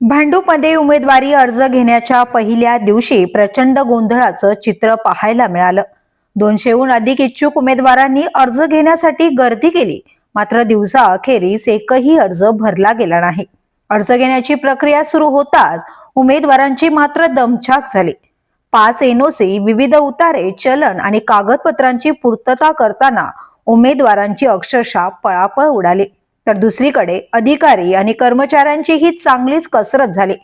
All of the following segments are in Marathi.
भांडूपमध्ये उमेदवारी अर्ज घेण्याच्या पहिल्या दिवशी प्रचंड गोंधळाचं चित्र पाहायला मिळालं. दोनशेहून अधिक इच्छुक उमेदवारांनी अर्ज घेण्यासाठी गर्दी केली. मात्र दिवसा अखेरीस एकही अर्ज भरला गेला नाही. अर्ज घेण्याची प्रक्रिया सुरू होताच उमेदवारांची मात्र दमछाक झाली. पाच एनओसी विविध उतारे चलन आणि कागदपत्रांची पूर्तता करताना उमेदवारांची अक्षरशः पळापळ उडाली. तर दुसरीकडे अधिकारी आणि कर्मचाऱ्यांची ही चांगलीच कसरत झाली.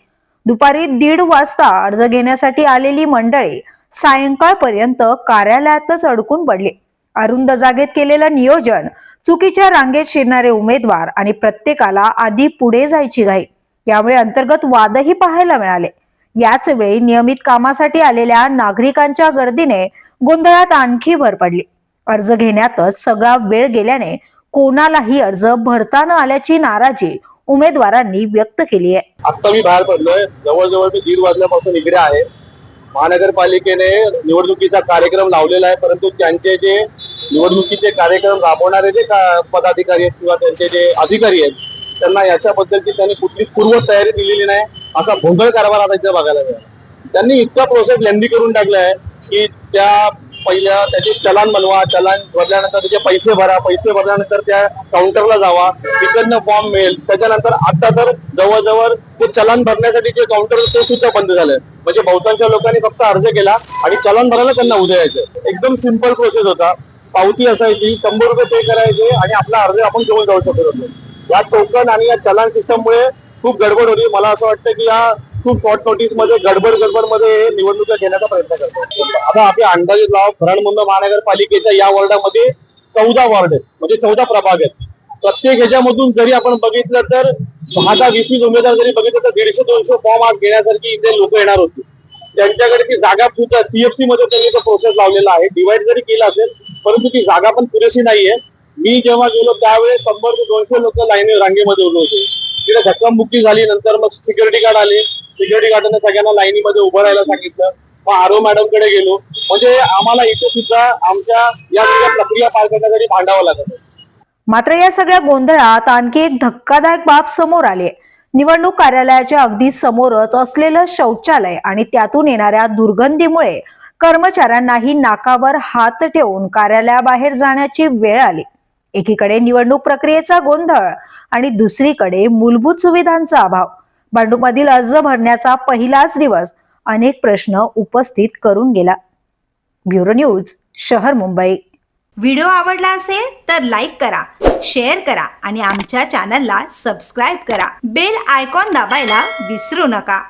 दुपारी दीड वाजता अर्ज घेण्यासाठी आलेली मंडळी सायंकाळपर्यंत कार्यालयातच अडकून पडली. अरुंद जागेत केलेलं नियोजन चुकीच्या रांगेत शिरणारे उमेदवार आणि प्रत्येकाला आधी पुढे जायची घाई. यामुळे अंतर्गत वादही पाहायला मिळाले. याच वेळी नियमित कामासाठी आलेल्या नागरिकांच्या गर्दीने गोंधळात आणखी भर पडली. अर्ज घेण्यातच सगळा वेळ गेल्याने कोणालाही अर्ज भरता न आल्याची नाराजी उमेदवारांनी व्यक्त केली आहे. आता मी बाहेर पडलोय. जवळजवळ मी दीड वाजल्यापासून इकडे आहे. महानगरपालिकेने निवडणुकीचा कार्यक्रम लावलेला आहे परंतु त्यांचे जे निवडणुकीचे कार्यक्रम राबवणारे जे का- पदाधिकारी आहेत किंवा त्यांचे जे अधिकारी आहेत त्यांना याच्याबद्दलची त्यांनी कुठलीच पूर्व तयारी दिलेली नाही असा भोंगळ कारभार आता इथे बघायला मिळाला. त्यांनी इतका प्रोसेस लेंदी करून टाकलाय की त्या पहिल्या त्याचे चलान बनवा चलान भरल्यानंतर त्याचे पैसे भरा पैसे भरल्यानंतर त्या काउंटरला जावा तिकडनं फॉर्म मिळेल. त्याच्यानंतर आता तर जवळजवळ ते चलान भरण्यासाठी जे काउंटर ते सुद्धा बंद झालं म्हणजे बहुतांश लोकांनी फक्त अर्ज केला आणि चलान भरायला त्यांना उद्या यायचं एकदम सिंपल प्रोसेस होता. पावती असायची शंभर रुपये पे करायचे आणि आपला अर्ज आपण घेऊन जाऊ शकत होतो. या टोकन आणि या चलान सिस्टममुळे खूप गडबड होती. मला असं वाटतं की या खूप शॉर्ट नोटीसमध्ये गडबड गडबडमध्ये निवडणुका घेण्याचा प्रयत्न करतो. आता आपले अंदाजे लाव खराड महानगरपालिकेच्या या वॉर्डामध्ये चौदा वॉर्ड आहेत. म्हणजे चौदा प्रभाग आहेत. प्रत्येक ह्याच्यामधून जरी आपण बघितलं तर दहा दहा वीस वीस उमेदवार जरी बघितलं तर दीडशे दोनशे फॉर्म आज घेण्यासारखी इथे लोक येणार होती. त्यांच्याकडे ती जागा सुद्धा सीएफसी मध्ये त्यांनी तो प्रोसेस लावलेला आहे. डिवाइड जरी केला असेल परंतु ती जागा पण पुरेशी नाहीये. मी जेव्हा गेलो त्यावेळेस शंभर ते दोनशे लोक लाईन रांगेमध्ये उभे होते. तिथे धक्कामुक्की झाली नंतर मग सिक्युरिटी गार्ड आले. सिक्युरिटी गार्डने सगळ्यांना लाईनीमध्ये उभं राहायला सांगितलं. मग आरो मॅडमकडे गेलो. म्हणजे आम्हाला इथे सुद्धा आमच्या या सगळ्या प्रक्रिया पार करण्यासाठी भांडावं लागत मात्र या सगळ्या गोंधळात आणखी एक धक्कादायक बाब समोर आली. निवडणूक कार्यालयाच्या अगदी समोरच असलेलं शौचालय आणि त्यातून येणाऱ्या दुर्गंधीमुळे कर्मचाऱ्यांनाही नाकावर हात ठेवून कार्यालयाबाहेर जाण्याची वेळ आली. एकीकडे निवडणूक प्रक्रियेचा गोंधळ आणि दुसरीकडे मूलभूत सुविधांचा अभाव. भांडूपमधील अर्ज भरण्याचा पहिलाच दिवस अनेक प्रश्न उपस्थित करून गेला. ब्युरो न्यूज शहर मुंबई. व्हिडिओ आवडला असेल तर लाईक करा शेअर करा आणि आमच्या चॅनलला सबस्क्राईब करा. बेल आयकॉन दाबायला विसरू नका.